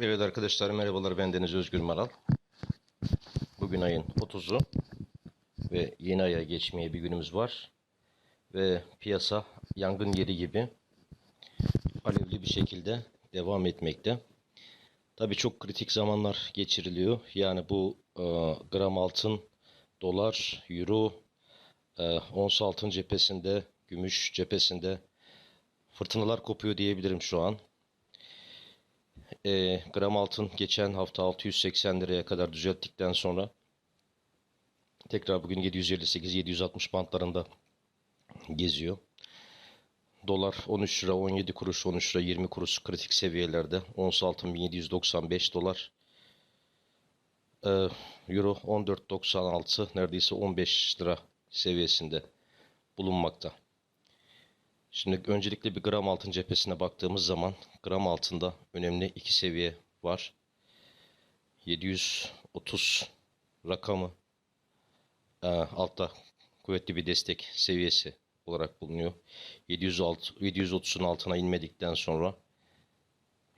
Evet arkadaşlar merhabalar ben Deniz Özgür Maral. Bugün ayın 30'u ve yeni aya geçmeye bir günümüz var. Ve piyasa yangın yeri gibi alevli bir şekilde devam etmekte. Tabii çok kritik zamanlar geçiriliyor. Yani bu e, gram altın, dolar, euro, e, ons altın cephesinde, gümüş cephesinde fırtınalar kopuyor diyebilirim şu an. E, gram altın geçen hafta 680 liraya kadar düzelttikten sonra tekrar bugün 758-760 bantlarında geziyor. Dolar 13 lira 17 kuruş 13 lira 20 kuruş kritik seviyelerde. Ons altın 1795 dolar. Ee, Euro 14.96 neredeyse 15 lira seviyesinde bulunmakta. Şimdi öncelikle bir gram altın cephesine baktığımız zaman gram altında önemli iki seviye var. 730 rakamı e, altta kuvvetli bir destek seviyesi olarak bulunuyor. 706, 730'un altına inmedikten sonra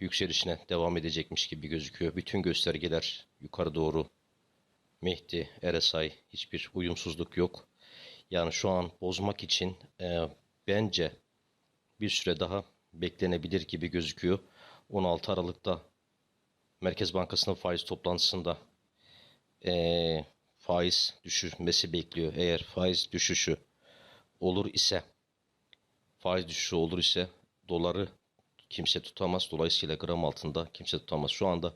yükselişine devam edecekmiş gibi gözüküyor. Bütün göstergeler yukarı doğru. Mehdi, RSI hiçbir uyumsuzluk yok. Yani şu an bozmak için e, bence bir süre daha beklenebilir gibi gözüküyor. 16 Aralık'ta Merkez Bankası'nın faiz toplantısında eee, faiz düşürmesi bekliyor. Eğer faiz düşüşü olur ise faiz düşüşü olur ise doları kimse tutamaz. Dolayısıyla gram altında kimse tutamaz. Şu anda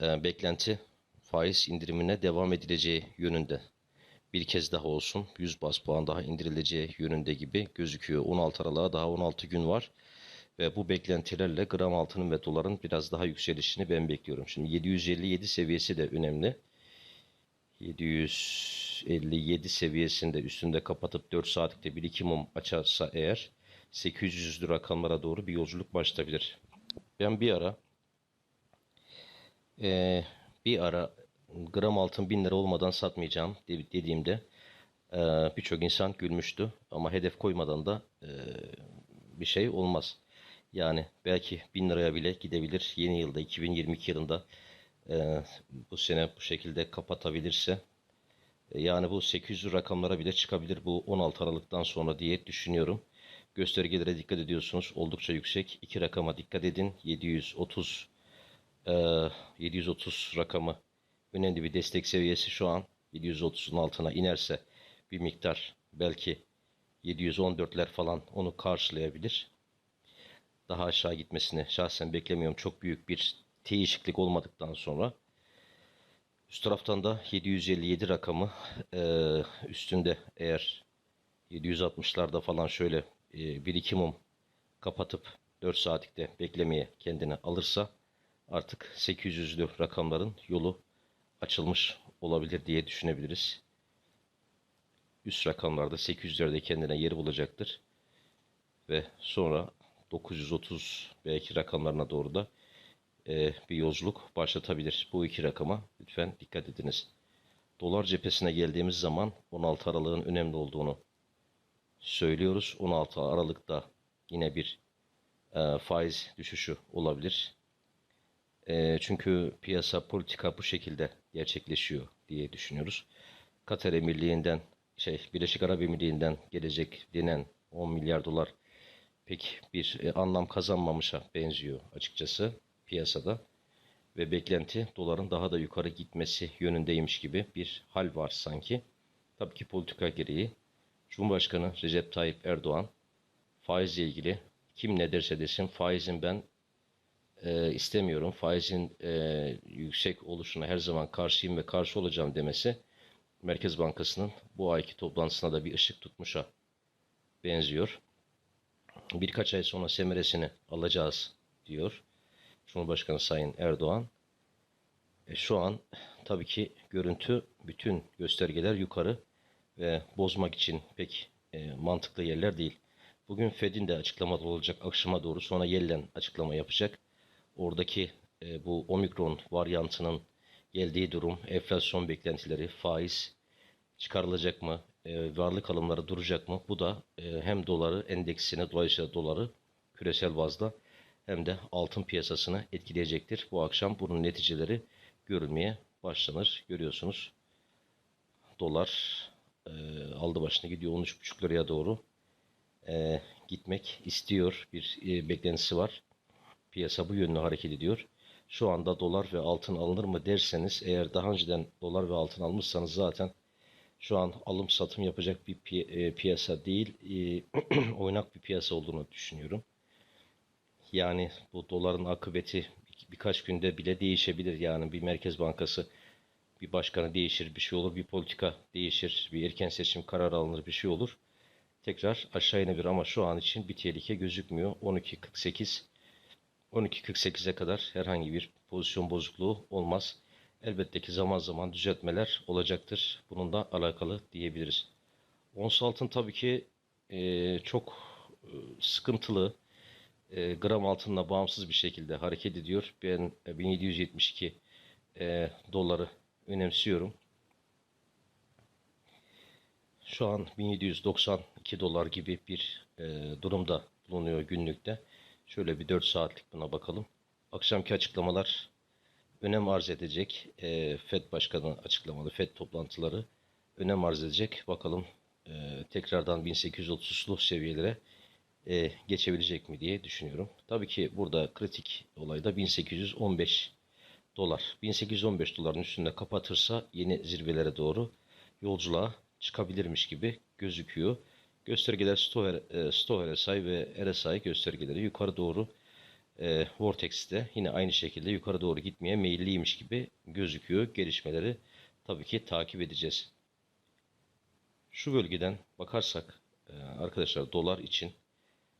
eee, beklenti faiz indirimine devam edileceği yönünde bir kez daha olsun 100 bas puan daha indirileceği yönünde gibi gözüküyor. 16 Aralık'a daha 16 gün var. Ve bu beklentilerle gram altının ve doların biraz daha yükselişini ben bekliyorum. Şimdi 757 seviyesi de önemli. 757 seviyesinde üstünde kapatıp 4 saatlikte bir iki mum açarsa eğer 800'lü rakamlara doğru bir yolculuk başlayabilir. Ben bir ara eee, bir ara gram altın 1000 lira olmadan satmayacağım de- dediğimde eee, birçok insan gülmüştü. Ama hedef koymadan da eee, bir şey olmaz. Yani belki 1000 liraya bile gidebilir. Yeni yılda 2022 yılında eee, bu sene bu şekilde kapatabilirse e, yani bu 800 rakamlara bile çıkabilir bu 16 Aralık'tan sonra diye düşünüyorum. Göstergelere dikkat ediyorsunuz. Oldukça yüksek. İki rakama dikkat edin. 730 eee, 730 rakamı önemli bir destek seviyesi şu an 730'un altına inerse bir miktar belki 714'ler falan onu karşılayabilir. Daha aşağı gitmesini şahsen beklemiyorum. Çok büyük bir değişiklik olmadıktan sonra. Üst taraftan da 757 rakamı eee, üstünde eğer 760'larda falan şöyle bir iki mum kapatıp 4 saatlikte beklemeye kendine alırsa artık 800'lü rakamların yolu açılmış olabilir diye düşünebiliriz. Üst rakamlarda 800'lerde kendine yeri bulacaktır. Ve sonra 930 belki rakamlarına doğru da e, bir yolculuk başlatabilir. Bu iki rakama lütfen dikkat ediniz. Dolar cephesine geldiğimiz zaman 16 Aralık'ın önemli olduğunu söylüyoruz. 16 Aralık'ta yine bir e, faiz düşüşü olabilir. E, çünkü piyasa politika bu şekilde gerçekleşiyor diye düşünüyoruz. Katar Emirliği'nden şey Birleşik Arap Emirliği'nden gelecek denen 10 milyar dolar pek bir e, anlam kazanmamışa benziyor açıkçası piyasada ve beklenti doların daha da yukarı gitmesi yönündeymiş gibi bir hal var sanki. Tabii ki politika gereği Cumhurbaşkanı Recep Tayyip Erdoğan faizle ilgili kim ne derse desin faizin ben e, istemiyorum. Faizin e, yüksek oluşuna her zaman karşıyım ve karşı olacağım demesi Merkez Bankası'nın bu ayki toplantısına da bir ışık tutmuşa benziyor. Birkaç ay sonra semeresini alacağız diyor Cumhurbaşkanı Sayın Erdoğan. E, şu an tabii ki görüntü bütün göstergeler yukarı ve bozmak için pek e, mantıklı yerler değil. Bugün Fed'in de açıklamaları olacak akşama doğru sonra Yellen açıklama yapacak. Oradaki e, bu omikron varyantının geldiği durum, enflasyon beklentileri, faiz çıkarılacak mı, e, varlık alımları duracak mı? Bu da e, hem doları endeksine dolayısıyla doları küresel bazda hem de altın piyasasını etkileyecektir. Bu akşam bunun neticeleri görülmeye başlanır. Görüyorsunuz dolar e, aldı başına gidiyor 13,5 liraya doğru e, gitmek istiyor. Bir e, beklentisi var. Piyasa bu yönlü hareket ediyor. Şu anda dolar ve altın alınır mı derseniz eğer daha önceden dolar ve altın almışsanız zaten şu an alım satım yapacak bir pi- e, piyasa değil e, oynak bir piyasa olduğunu düşünüyorum. Yani bu doların akıbeti bir- birkaç günde bile değişebilir. Yani bir merkez bankası bir başkanı değişir, bir şey olur, bir politika değişir, bir erken seçim kararı alınır, bir şey olur. Tekrar aşağı inebilir ama şu an için bir tehlike gözükmüyor. 12.48 12.48'e kadar herhangi bir pozisyon bozukluğu olmaz. Elbette ki zaman zaman düzeltmeler olacaktır. Bununla alakalı diyebiliriz. Ons altın tabii ki e, çok e, sıkıntılı. E, gram altınla bağımsız bir şekilde hareket ediyor. Ben e, 1772 e, doları önemsiyorum. Şu an 1792 dolar gibi bir e, durumda bulunuyor günlükte. Şöyle bir 4 saatlik buna bakalım. Akşamki açıklamalar önem arz edecek. E, FED Başkanı açıklamalı, FED toplantıları önem arz edecek. Bakalım e, tekrardan 1830'lu seviyelere e, geçebilecek mi diye düşünüyorum. Tabii ki burada kritik olay da 1815 dolar. 1815 doların üstünde kapatırsa yeni zirvelere doğru yolculuğa çıkabilirmiş gibi gözüküyor. Göstergeler Stoher, e, RSI ve RSI göstergeleri yukarı doğru e, Vortex'te yine aynı şekilde yukarı doğru gitmeye meyilliymiş gibi gözüküyor. Gelişmeleri tabii ki takip edeceğiz. Şu bölgeden bakarsak e, arkadaşlar dolar için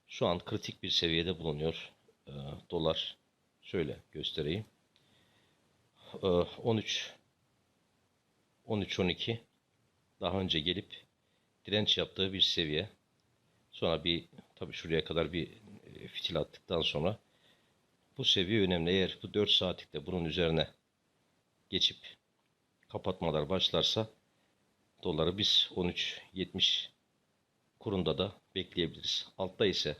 şu an kritik bir seviyede bulunuyor. E, dolar şöyle göstereyim. E, 13 13 12 daha önce gelip direnç yaptığı bir seviye. Sonra bir tabii şuraya kadar bir e, fitil attıktan sonra bu seviye önemli. Eğer bu 4 saatlikte bunun üzerine geçip kapatmalar başlarsa doları biz 13.70 kurunda da bekleyebiliriz. Altta ise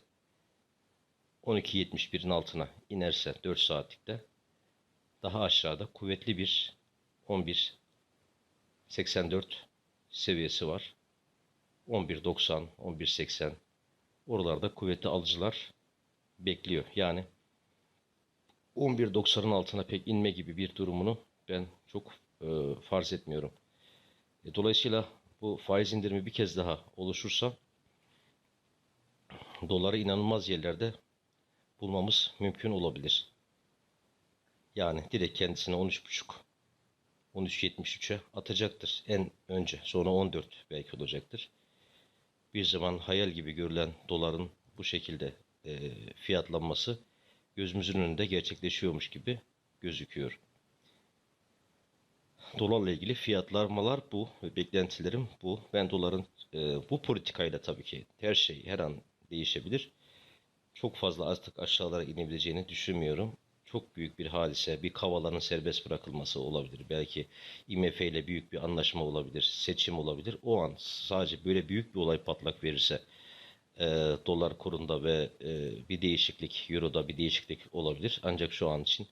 12.71'in altına inerse 4 saatlikte daha aşağıda kuvvetli bir 11.84 seviyesi var. 11.90, 11.80 oralarda kuvvetli alıcılar bekliyor. Yani 11.90'ın altına pek inme gibi bir durumunu ben çok e, farz etmiyorum. E, dolayısıyla bu faiz indirimi bir kez daha oluşursa doları inanılmaz yerlerde bulmamız mümkün olabilir. Yani direkt kendisine 13.5 13.73'e atacaktır en önce. Sonra 14 belki olacaktır. Bir zaman hayal gibi görülen doların bu şekilde e, fiyatlanması gözümüzün önünde gerçekleşiyormuş gibi gözüküyor. Dolarla ilgili fiyatlarmalar bu ve beklentilerim bu. Ben doların e, bu politikayla tabii ki her şey her an değişebilir. Çok fazla artık aşağılara inebileceğini düşünmüyorum. Çok büyük bir hadise, bir kavaların serbest bırakılması olabilir. Belki IMF ile büyük bir anlaşma olabilir, seçim olabilir. O an sadece böyle büyük bir olay patlak verirse e, dolar kurunda ve e, bir değişiklik, euroda bir değişiklik olabilir. Ancak şu an için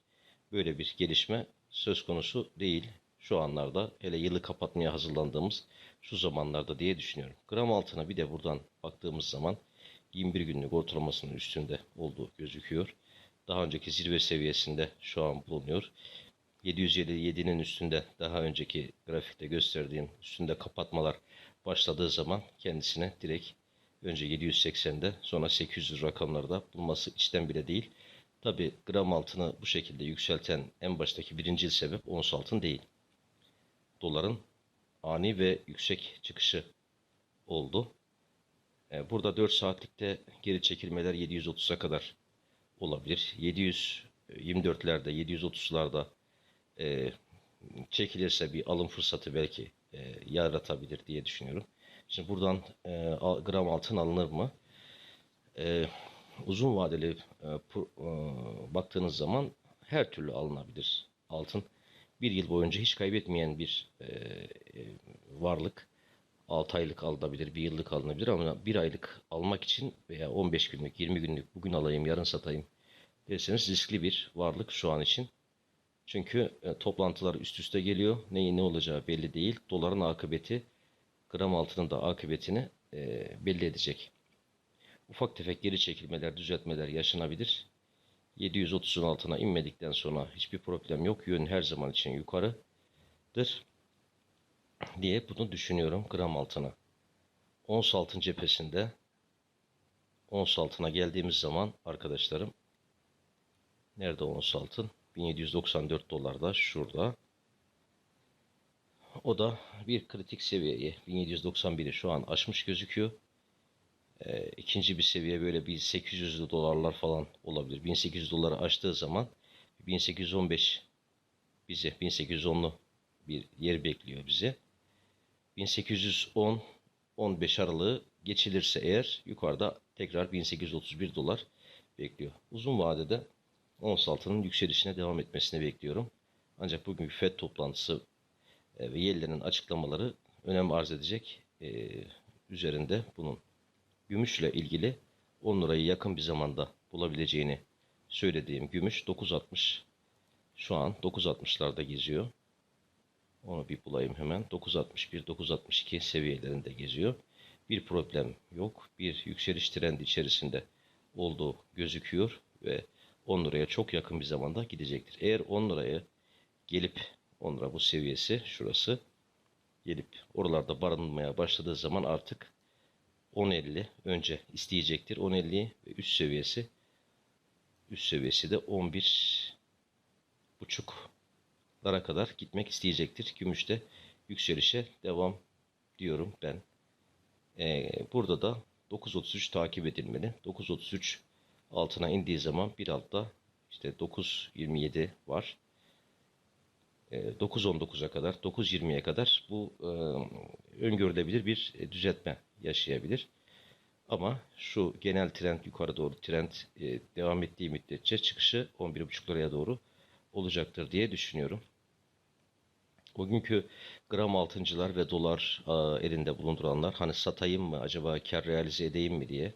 böyle bir gelişme söz konusu değil. Şu anlarda hele yılı kapatmaya hazırlandığımız şu zamanlarda diye düşünüyorum. Gram altına bir de buradan baktığımız zaman 21 günlük ortalamasının üstünde olduğu gözüküyor. Daha önceki zirve seviyesinde şu an bulunuyor. 757'nin üstünde daha önceki grafikte gösterdiğim üstünde kapatmalar başladığı zaman kendisine direkt önce 780'de sonra 800 rakamlarda bulması içten bile değil. Tabi gram altını bu şekilde yükselten en baştaki birincil sebep ons altın değil. Doların ani ve yüksek çıkışı oldu. E, Burada 4 saatlikte geri çekilmeler 730'a kadar olabilir. 724'lerde, 730'larda e, çekilirse bir alım fırsatı belki e, yaratabilir diye düşünüyorum. Şimdi buradan e, gram altın alınır mı? E, uzun vadeli e, pro- e, baktığınız zaman her türlü alınabilir altın. Bir yıl boyunca hiç kaybetmeyen bir e, e, varlık. 6 aylık alınabilir, 1 yıllık alınabilir ama 1 aylık almak için veya 15 günlük, 20 günlük bugün alayım, yarın satayım derseniz riskli bir varlık şu an için. Çünkü e, toplantılar üst üste geliyor. Neyin ne olacağı belli değil. Doların akıbeti, gram altının da akıbetini e, belli edecek. Ufak tefek geri çekilmeler, düzeltmeler yaşanabilir. 730'un altına inmedikten sonra hiçbir problem yok. Yön her zaman için yukarıdır diye bunu düşünüyorum gram altına. Ons altın cephesinde ons altına geldiğimiz zaman arkadaşlarım nerede ons altın? 1794 dolarda şurada. O da bir kritik seviyeyi 1791'i şu an aşmış gözüküyor. Ee, ikinci bir seviye böyle bir 800 dolarlar falan olabilir. 1800 doları aştığı zaman 1815 bize 1810'lu bir yer bekliyor bize. 1810 15 aralığı geçilirse eğer yukarıda tekrar 1831 dolar bekliyor. Uzun vadede ons altının yükselişine devam etmesini bekliyorum. Ancak bugünkü FED toplantısı e, ve Yellen'in açıklamaları önem arz edecek e, üzerinde bunun. Gümüşle ilgili 10 lirayı yakın bir zamanda bulabileceğini söylediğim gümüş 9.60 şu an 9.60'larda geziyor. Onu bir bulayım hemen. 9.61, 9.62 seviyelerinde geziyor. Bir problem yok. Bir yükseliş trendi içerisinde olduğu gözüküyor ve 10 liraya çok yakın bir zamanda gidecektir. Eğer 10 liraya gelip 10 lira bu seviyesi şurası gelip oralarda barınmaya başladığı zaman artık 10.50 önce isteyecektir. 10.50 ve üst seviyesi üst seviyesi de 11 buçuklara kadar gitmek isteyecektir. Gümüşte yükselişe devam diyorum ben. Ee, burada da 9.33 takip edilmeli. 9.33 altına indiği zaman bir altta işte 9.27 var. 9.19'a kadar, 9.20'ye kadar bu e, öngörülebilir bir düzeltme yaşayabilir. Ama şu genel trend yukarı doğru trend e, devam ettiği müddetçe çıkışı 11.5 liraya doğru olacaktır diye düşünüyorum. Bugünkü gram altıncılar ve dolar e, elinde bulunduranlar hani satayım mı acaba kar realize edeyim mi diye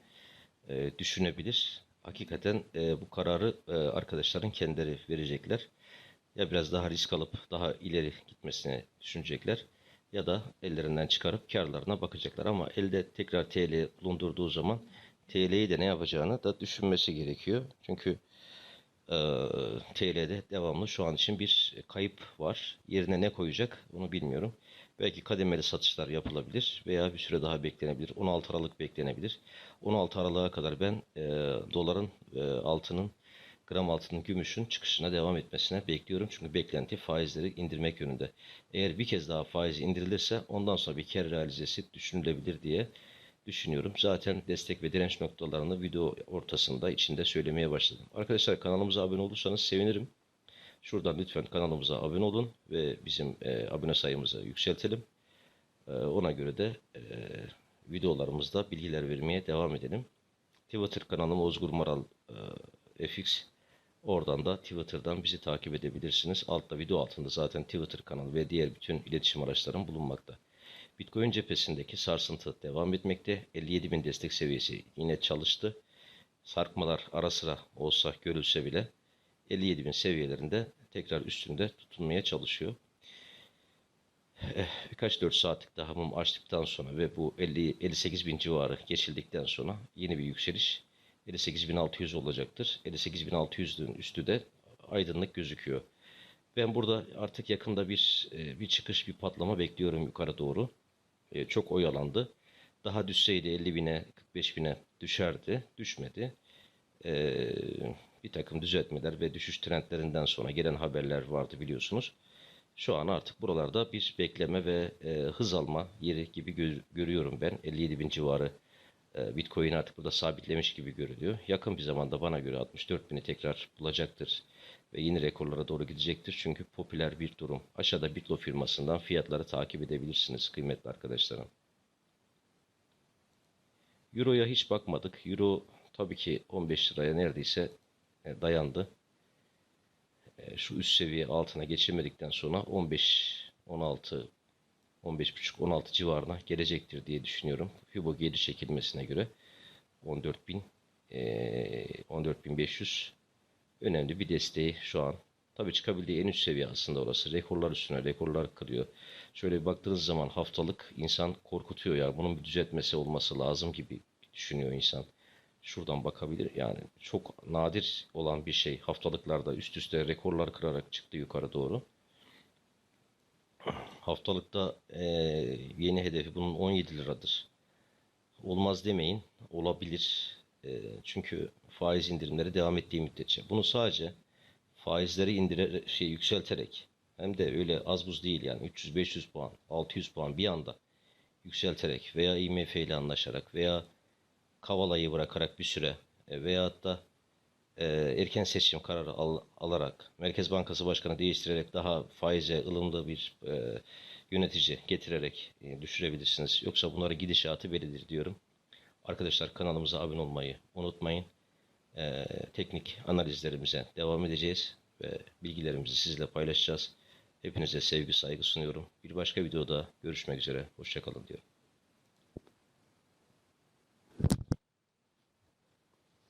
e, düşünebilir. Hakikaten e, bu kararı arkadaşların kendileri verecekler. Ya biraz daha risk alıp daha ileri gitmesini düşünecekler ya da ellerinden çıkarıp karlarına bakacaklar. Ama elde tekrar TL bulundurduğu zaman TL'yi de ne yapacağını da düşünmesi gerekiyor. Çünkü TL'de devamlı şu an için bir kayıp var. Yerine ne koyacak onu bilmiyorum. Belki kademeli satışlar yapılabilir veya bir süre daha beklenebilir. 16 Aralık beklenebilir. 16 Aralık'a kadar ben e, doların, e, altının, gram altının, gümüşün çıkışına devam etmesine bekliyorum. Çünkü beklenti faizleri indirmek yönünde. Eğer bir kez daha faiz indirilirse ondan sonra bir kere realizesi düşünülebilir diye düşünüyorum. Zaten destek ve direnç noktalarını video ortasında içinde söylemeye başladım. Arkadaşlar kanalımıza abone olursanız sevinirim. Şuradan lütfen kanalımıza abone olun ve bizim e, abone sayımızı yükseltelim. E, ona göre de e, videolarımızda bilgiler vermeye devam edelim. Twitter kanalım Ozgur Maral e, FX. Oradan da Twitter'dan bizi takip edebilirsiniz. Altta video altında zaten Twitter kanalı ve diğer bütün iletişim araçlarım bulunmakta. Bitcoin cephesindeki sarsıntı devam etmekte. 57 bin destek seviyesi yine çalıştı. Sarkmalar ara sıra olsa görülse bile 57 bin seviyelerinde tekrar üstünde tutunmaya çalışıyor. Eh, birkaç 4 saatlik daha mum açtıktan sonra ve bu 50, 58 bin civarı geçildikten sonra yeni bir yükseliş 58.600 olacaktır. 58.600'ün üstü de aydınlık gözüküyor. Ben burada artık yakında bir eh, bir çıkış, bir patlama bekliyorum yukarı doğru. Eh, çok oyalandı. Daha düşseydi 50 bine, 45 bine düşerdi. Düşmedi. Ee, bir takım düzeltmeler ve düşüş trendlerinden sonra gelen haberler vardı biliyorsunuz. Şu an artık buralarda bir bekleme ve e, hız alma yeri gibi gö- görüyorum ben. 57 bin civarı e, Bitcoin artık burada sabitlemiş gibi görülüyor. Yakın bir zamanda bana göre 64 bini tekrar bulacaktır ve yeni rekorlara doğru gidecektir. Çünkü popüler bir durum. Aşağıda Bitlo firmasından fiyatları takip edebilirsiniz kıymetli arkadaşlarım. Euro'ya hiç bakmadık. Euro tabii ki 15 liraya neredeyse e, dayandı. E, şu üst seviye altına geçemedikten sonra 15, 16, 15.5-16 civarına gelecektir diye düşünüyorum. Fibo geri çekilmesine göre 14.000 eee, 14.500 önemli bir desteği şu an. Tabii çıkabildiği en üst seviye aslında orası. Rekorlar üstüne rekorlar kırıyor. Şöyle bir baktığınız zaman haftalık insan korkutuyor ya. Bunun bir düzeltmesi olması lazım gibi düşünüyor insan. Şuradan bakabilir. Yani çok nadir olan bir şey. Haftalıklarda üst üste rekorlar kırarak çıktı yukarı doğru. Haftalıkta eee, yeni hedefi bunun 17 liradır. Olmaz demeyin. Olabilir. Eee, çünkü faiz indirimleri devam ettiği müddetçe. Bunu sadece faizleri indire şey yükselterek hem de öyle az buz değil yani 300-500 puan, 600 puan bir anda yükselterek veya IMF ile anlaşarak veya Kavala'yı bırakarak bir süre e, veyahut da e, erken seçim kararı al- alarak Merkez Bankası Başkanı değiştirerek daha faize ılımlı bir e, yönetici getirerek e, düşürebilirsiniz. Yoksa bunları gidişatı bellidir diyorum. Arkadaşlar kanalımıza abone olmayı unutmayın. E, teknik analizlerimize devam edeceğiz ve bilgilerimizi sizle paylaşacağız. Hepinize sevgi saygı sunuyorum. Bir başka videoda görüşmek üzere. Hoşçakalın diyorum.